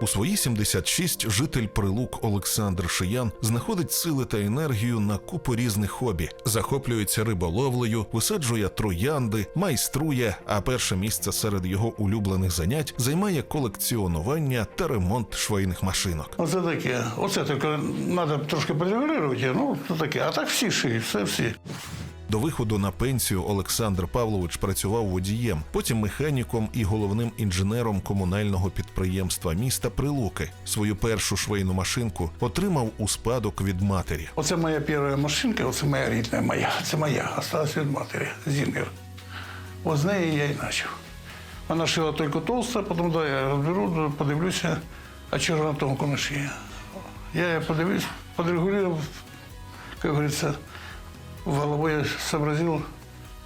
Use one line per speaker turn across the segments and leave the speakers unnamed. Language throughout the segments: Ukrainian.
У свої 76 житель прилук Олександр Шиян знаходить сили та енергію на купу різних хобі, захоплюється риболовлею, висаджує троянди, майструє. А перше місце серед його улюблених занять займає колекціонування та ремонт швейних машинок.
Оце таке. Оце тільки треба трошки підрегулювати, ну це таке. А так всі шиють, все всі.
До виходу на пенсію Олександр Павлович працював водієм, потім механіком і головним інженером комунального підприємства міста Прилуки. Свою першу швейну машинку отримав у спадок від матері.
Оце моя перша машинка, оце моя рідна моя. Це моя, осталась від матері, Зінгер. От з неї я і почав. Вона шила тільки толсто, потім да, я розберу, подивлюся, а чого вона тонко не шиє. Я подивився, подрегулював, як говориться, головою сообразив,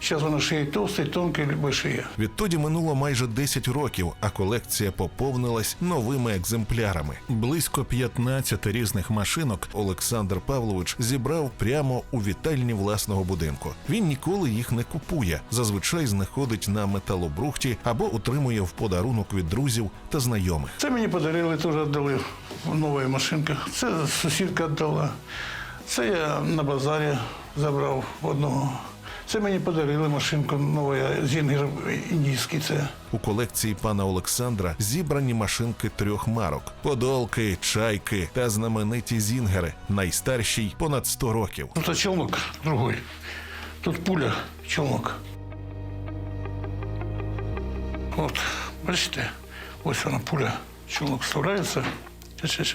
зараз вона шиє толсто, тонко, любой шиє.
Відтоді минуло майже 10 років, а колекція поповнилась новими екземплярами. Близько 15 різних машинок Олександр Павлович зібрав прямо у вітальні власного будинку. Він ніколи їх не купує, зазвичай знаходить на металобрухті або отримує в подарунок від друзів та знайомих.
Це мені подарили, теж віддали в нових машинках. Це сусідка віддала. Це я на базарі забрав одного. Це мені подарили машинку нова Зінгер індійський. Це
У колекції пана Олександра зібрані машинки трьох марок: подолки, чайки та знамениті зінгери, найстаршій понад 100 років.
тут челнок другой. Тут пуля, челнок. От, бачите, ось вона пуля. Челнок вставляється. Щас, щас,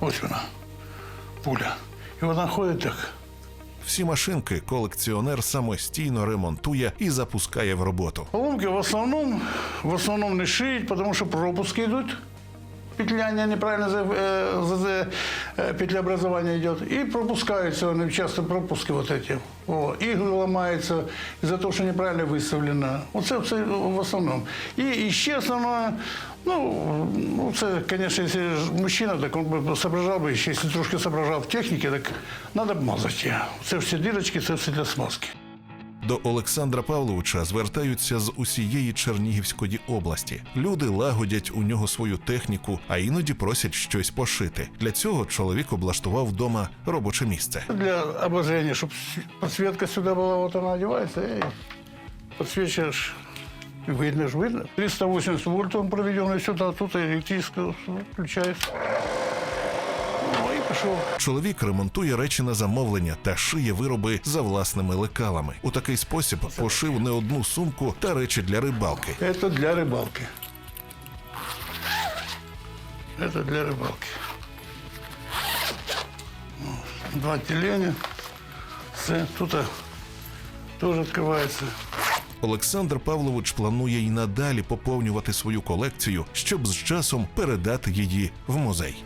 Ось вона. Пуля. І вона ходить так.
Всі машинки колекціонер самостійно ремонтує і запускає в роботу.
Поломки в основному в основному не шиють, тому що пропуски идут Петляние неправильно за, э, за- за- э, петлеобразование идет. И пропускаются они часто пропуски вот эти. О, иглы ломаются из-за того, что неправильно выставлено. Вот это все в основном. И еще основное, ну, ну це, конечно, если ж мужчина, так он бы соображал бы, еще, если трошки соображал в технике, так надо б мазати. Це всі дірочки, це все для смазки.
До Олександра Павловича звертаються з усієї Чернігівської області. Люди лагодять у нього свою техніку, а іноді просять щось пошити. Для цього чоловік облаштував вдома робоче місце.
Для обозрения, чтобы подсветка сюда была, вот она одевается, и подсвечиваешь. И Видно же, видно. 380 вольт он проведенный сюда, а тут электрическое включается. Ну и пошел.
Чоловік ремонтує речі на замовлення та шиє вироби за власними лекалами. У такий спосіб пошив не одну сумку та речі для рибалки.
Это для рыбалки. Это для рыбалки. Вот. Два тюленя. Все, тут а, тоже открывается.
Олександр Павлович планує й надалі поповнювати свою колекцію, щоб з часом передати її в музей.